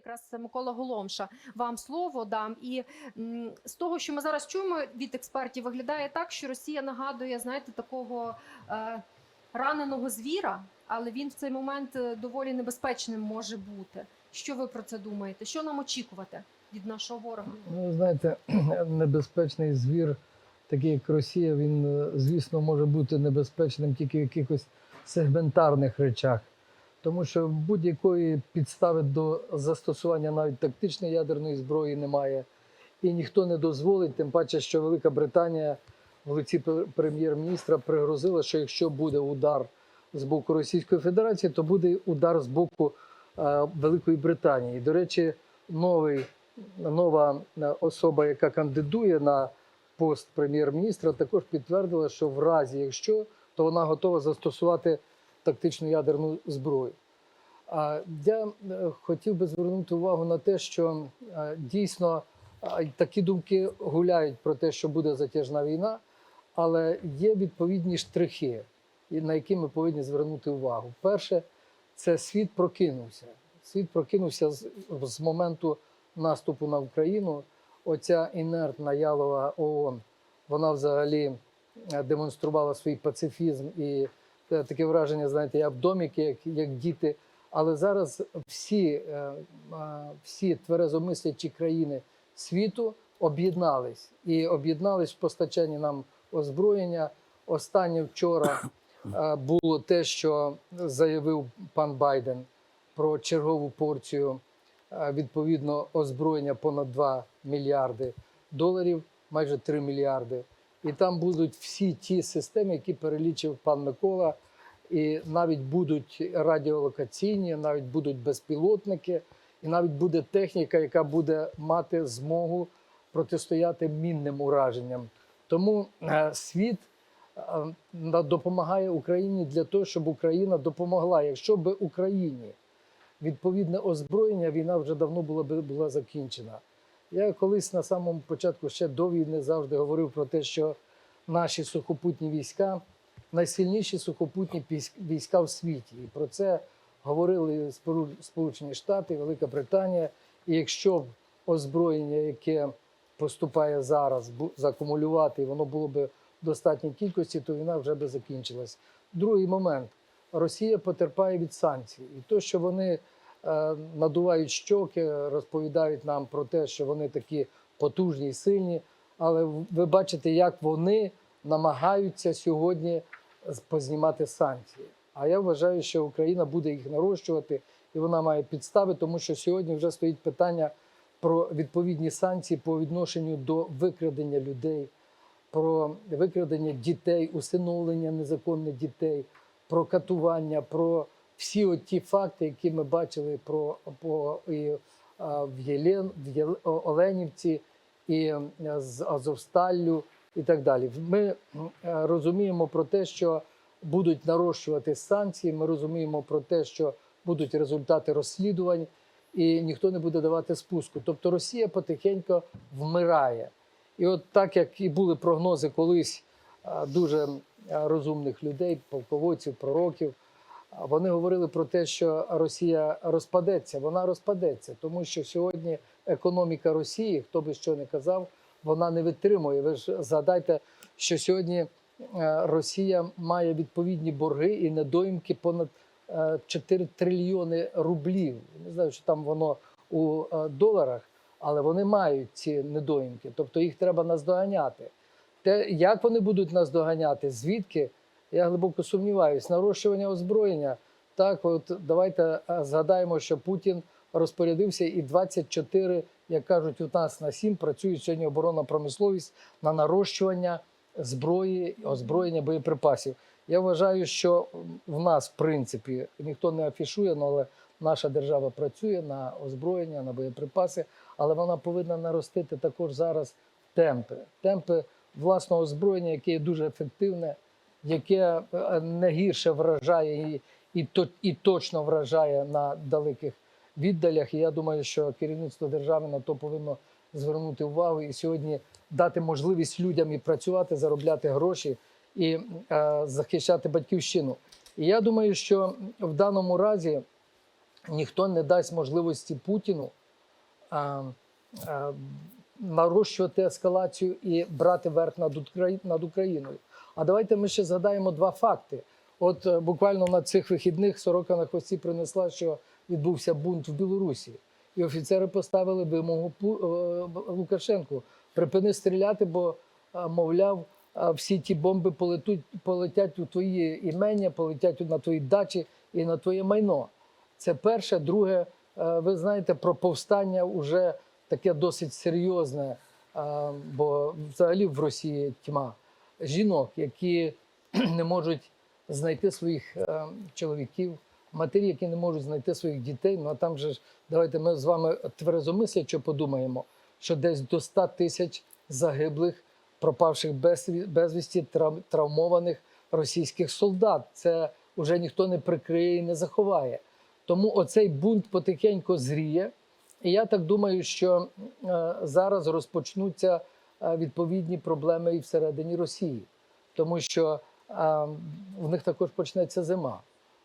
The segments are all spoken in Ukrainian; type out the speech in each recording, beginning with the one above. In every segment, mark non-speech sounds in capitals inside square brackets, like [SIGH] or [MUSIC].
якраз Микола Голомша. Вам слово дам. І з того, що ми зараз чуємо від експертів, виглядає так, що Росія нагадує, знаєте, такого е, раненого звіра, але він в цей момент е, доволі небезпечним може бути. Що ви про це думаєте? Що нам очікувати від нашого ворога? Ну, знаєте, [CLEARS THROAT] небезпечний звір, такий як Росія, він, е, звісно, може бути небезпечним тільки в якихось сегментарних речах. Тому що будь-якої підстави до застосування навіть тактичної ядерної зброї немає. І ніхто не дозволить, тим паче, що Велика Британія в лиці прем'єр-міністра пригрозила, що якщо буде удар з боку Російської Федерації, то буде удар з боку е, Великої Британії. І, до речі, новий нова е, особа, яка кандидує на пост прем'єр-міністра, також підтвердила, що в разі якщо, то вона готова застосувати тактичну ядерну зброю. Я е, хотів би звернути увагу на те, що е, дійсно е, такі думки гуляють про те, що буде затяжна війна, але є відповідні штрихи, на які ми повинні звернути увагу. Перше, це світ прокинувся. Світ прокинувся з, з моменту наступу на Україну. Оця інертна ялова ООН, вона взагалі демонструвала свій пацифізм і таке враження, знаєте, я в доміки, як, як діти. Але зараз всі, е, е, всі тверезомислячі країни світу об'єднались і об'єднались в постачанні нам озброєння. Останнє вчора е, було те, що заявив пан Байден про чергову порцію е, відповідно озброєння понад 2 мільярди доларів, майже 3 мільярди. І там будуть всі ті системи, які перелічив пан Микола, і навіть будуть радіолокаційні, навіть будуть безпілотники, і навіть буде техніка, яка буде мати змогу протистояти мінним ураженням. Тому е, світ е, допомагає Україні для того, щоб Україна допомогла. Якщо б Україні відповідне озброєння, війна вже давно була була закінчена. Я колись на самому початку ще до війни завжди говорив про те, що наші сухопутні війська найсильніші сухопутні війська в світі. І про це говорили Сполучені Штати, Велика Британія. І якщо б озброєння, яке поступає зараз, закумулювати, і воно було б в достатній кількості, то війна вже би закінчилась. Другий момент: Росія потерпає від санкцій, і то, що вони надувають щоки, розповідають нам про те, що вони такі потужні і сильні. Але ви бачите, як вони намагаються сьогодні познімати санкції. А я вважаю, що Україна буде їх нарощувати, і вона має підстави, тому що сьогодні вже стоїть питання про відповідні санкції по відношенню до викрадення людей, про викрадення дітей, усиновлення незаконних дітей, про катування, про всі от ті факти, які ми бачили про по і, в Єлен, в Єл- Оленівці і е, з Азовсталлю і так далі. Ми е, розуміємо про те, що будуть нарощувати санкції. Ми розуміємо про те, що будуть результати розслідувань, і ніхто не буде давати спуску. Тобто Росія потихеньку вмирає. І от так як і були прогнози колись дуже розумних людей, полководців, пророків, вони говорили про те, що Росія розпадеться. Вона розпадеться, тому що сьогодні економіка Росії, хто би що не казав, вона не витримує. Ви ж згадайте, що сьогодні е, Росія має відповідні борги і недоїмки понад е, 4 трильйони рублів. Не знаю, що там воно у е, доларах, але вони мають ці недоїмки, тобто їх треба наздоганяти. Те, як вони будуть наздоганяти, звідки? Я глибоко сумніваюсь. Нарощування озброєння. Так, от давайте е, згадаємо, що Путін розпорядився, і 24, як кажуть, у нас на 7 працює сьогодні оборонна промисловість на нарощування зброї, озброєння боєприпасів. Я вважаю, що в нас, в принципі, ніхто не афішує, ну, але наша держава працює на озброєння, на боєприпаси, але вона повинна наростити також зараз темпи, темпи власного озброєння, яке є дуже ефективне, яке е, не гірше вражає і, і, і точно вражає на далеких віддалях. І я думаю, що керівництво держави на то повинно звернути увагу і сьогодні дати можливість людям і працювати, заробляти гроші і е, захищати батьківщину. І я думаю, що в даному разі ніхто не дасть можливості Путіну а, а, нарощувати ескалацію і брати верх над Україною. А давайте ми ще згадаємо два факти. От е, буквально на цих вихідних сорока на хвості принесла, що відбувся бунт в Білорусі. І офіцери поставили вимогу е, Лукашенку припини стріляти, бо, е, мовляв, всі ті бомби полетуть, полетять у твої імення, полетять на твої дачі і на твоє майно. Це перше. Друге, ви знаєте, про повстання вже таке досить серйозне, бо взагалі в Росії тьма жінок, які [CLEARS THROAT] не можуть знайти своїх е, чоловіків, матері, які не можуть знайти своїх дітей. Ну а там же ж давайте ми з вами тверезомислячо подумаємо, що десь до 100 тисяч загиблих, пропавших без, безвісті, трав- травмованих російських солдат. Це вже ніхто не прикриє і не заховає. Тому оцей бунт потихеньку зріє. І я так думаю, що е, зараз розпочнуться відповідні проблеми і всередині Росії, тому що е, в них також почнеться зима,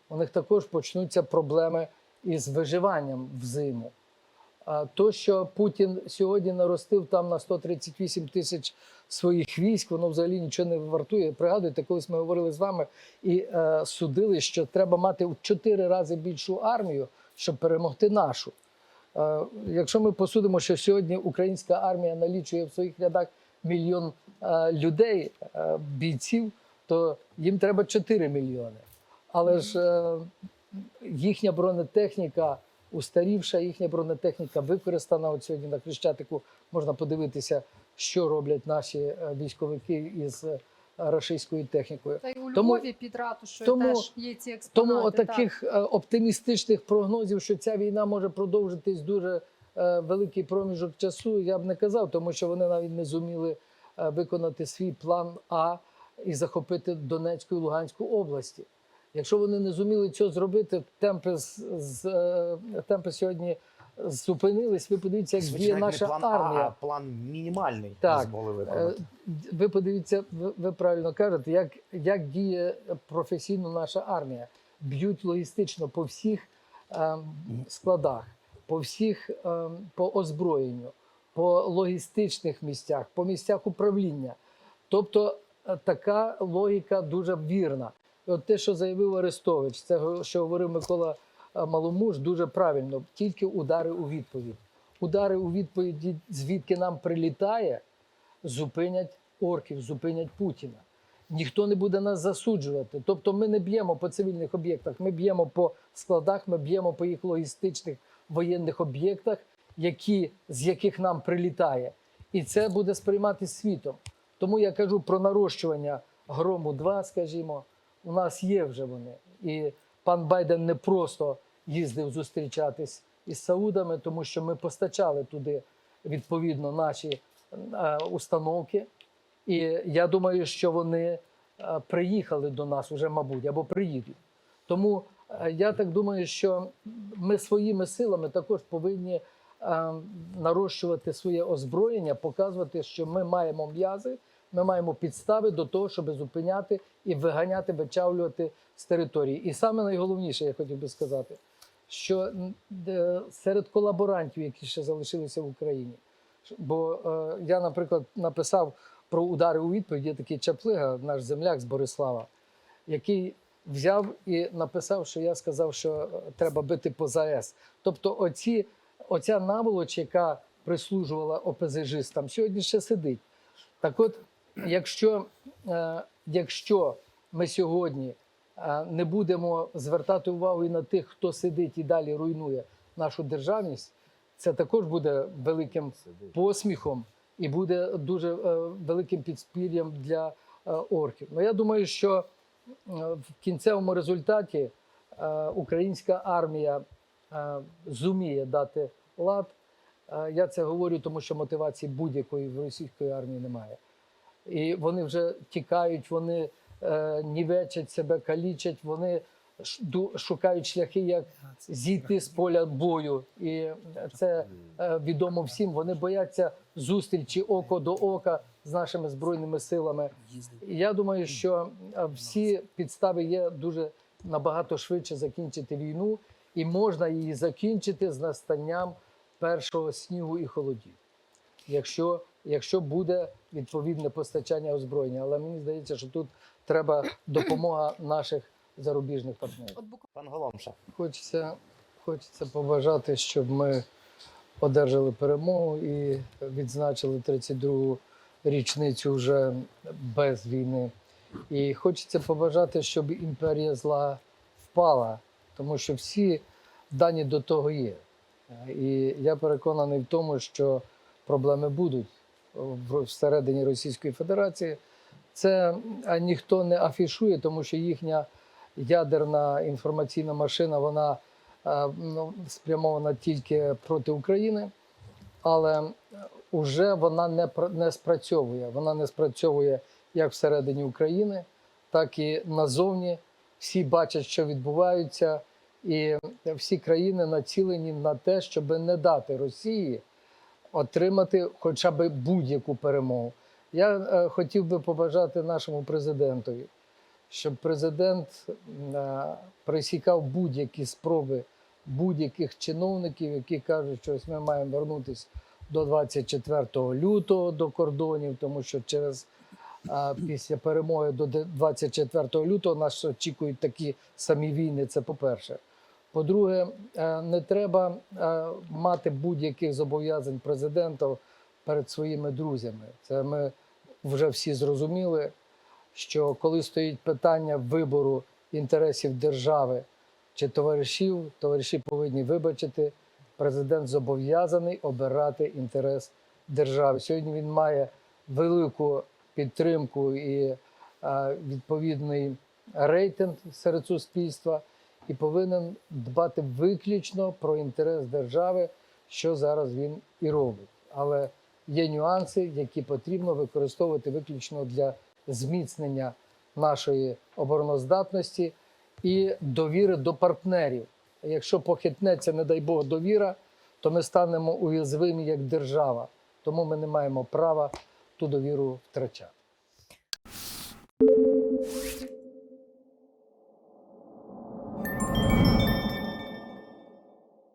у них також почнуться проблеми із виживанням в зиму. А То, що Путін сьогодні наростив там на 138 тисяч своїх військ, воно взагалі нічого не вартує. Пригадуєте, колись ми говорили з вами і е, судили, що треба мати в чотири рази більшу армію, щоб перемогти нашу. Е, якщо ми посудимо, що сьогодні українська армія налічує в своїх рядах мільйон е, людей, е, бійців, то їм треба 4 мільйони. Але ж їхня бронетехніка устарівша, їхня бронетехніка використана. От сьогодні на Хрещатику можна подивитися, що роблять наші військовики із рашистською технікою. Та й у Тому- Львові під ратушою тому- теж є ці експонати. Тому таких е, оптимістичних прогнозів, що ця війна може продовжитись дуже е, великий проміжок часу, я б не казав, тому що вони навіть не зуміли е, виконати свій план А і захопити Донецьку і Луганську області. Якщо вони не зуміли цього зробити, темпи з, з темпи сьогодні зупинились. Ви подивіться, як діє наша план армія. А, а план мінімальний Так. змогли Е, виконати. Ви подивіться, ви, ви правильно кажете, як, як діє професійно наша армія. Б'ють логістично по всіх ем, складах, по всіх ем, по озброєнню, по логістичних місцях, по місцях управління. Тобто е, така логіка дуже вірна. От те, що заявив Арестович, це що говорив Микола е, Маломуж, дуже правильно. Тільки удари у відповідь. Удари у відповіді, звідки нам прилітає, зупинять орків, зупинять Путіна. Ніхто не буде нас засуджувати. Тобто ми не б'ємо по цивільних об'єктах, ми б'ємо по складах, ми б'ємо по їх логістичних воєнних об'єктах, які, з яких нам прилітає. І це буде сприймати світом. Тому я кажу про нарощування грому 2, скажімо, у нас є вже вони. І пан Байден не просто їздив зустрічатись із Саудами, тому що ми постачали туди відповідно наші е, установки. І я думаю, що вони е, приїхали до нас вже, мабуть, або приїдуть. Тому е, я так думаю, що ми своїми силами також повинні нарощувати своє озброєння, показувати, що ми маємо м'язи, ми маємо підстави до того, щоб зупиняти і виганяти, вичавлювати з території. І саме найголовніше, я хотів би сказати, що серед колаборантів, які ще залишилися в Україні, Бо е, я, наприклад, написав про удари у відповідь. Є такий Чаплига, наш земляк з Борислава, який взяв і написав, що я сказав, що е, треба бити по ЗАЕС. Тобто, оці, оця наволоч, яка прислужувала ОПЗЖистам, сьогодні ще сидить. Так от, якщо, е, якщо ми сьогодні не будемо звертати увагу і на тих, хто сидить і далі руйнує нашу державність, це також буде великим посміхом і буде дуже е, великим підспір'ям для е, орків. Ну я думаю, що е, в кінцевому результаті е, українська армія е, зуміє дати лад. Е, я це говорю, тому що мотивації будь-якої в російської армії немає. І вони вже тікають, вони е, нівечать себе, калічать, вони шукають шляхи, як зійти з поля бою. І це е, відомо всім. Вони бояться зустрічі око до ока з нашими збройними силами. І я думаю, що е, всі підстави є дуже набагато швидше закінчити війну. і можна її закінчити з настанням першого снігу і холодів, якщо, якщо буде відповідне постачання озброєння. Але мені здається, що тут треба допомога наших зарубіжних партнерів. Пан Голомша. Хочеться, хочеться побажати, щоб ми одержали перемогу і відзначили 32-гу річницю вже без війни. І хочеться побажати, щоб імперія зла впала, тому що всі дані до того є. І я переконаний в тому, що проблеми будуть всередині Російської Федерації. Це ніхто не афішує, тому що їхня ядерна інформаційна машина вона е, ну, спрямована тільки проти України, але вже вона не, не спрацьовує. Вона не спрацьовує як всередині України, так і назовні. Всі бачать, що відбувається, і всі країни націлені на те, щоб не дати Росії отримати хоча б будь-яку перемогу. Я е, хотів би побажати нашому президентові, щоб президент е, присікав будь-які спроби будь-яких чиновників, які кажуть, що ось ми маємо вернутися до 24 лютого до кордонів, тому що через е, після перемоги до 24 лютого нас очікують такі самі війни. Це по-перше. По-друге, не треба мати будь-яких зобов'язань президента перед своїми друзями. Це ми вже всі зрозуміли, що коли стоїть питання вибору інтересів держави чи товаришів, товариші повинні вибачити. Президент зобов'язаний обирати інтерес держави. Сьогодні він має велику підтримку і е, відповідний рейтинг серед суспільства і повинен дбати виключно про інтерес держави, що зараз він і робить. Але є нюанси, які потрібно використовувати виключно для зміцнення нашої обороноздатності і довіри до партнерів. Якщо похитнеться, не дай Бог, довіра, то ми станемо уязвимі як держава. Тому ми не маємо права ту довіру втрачати.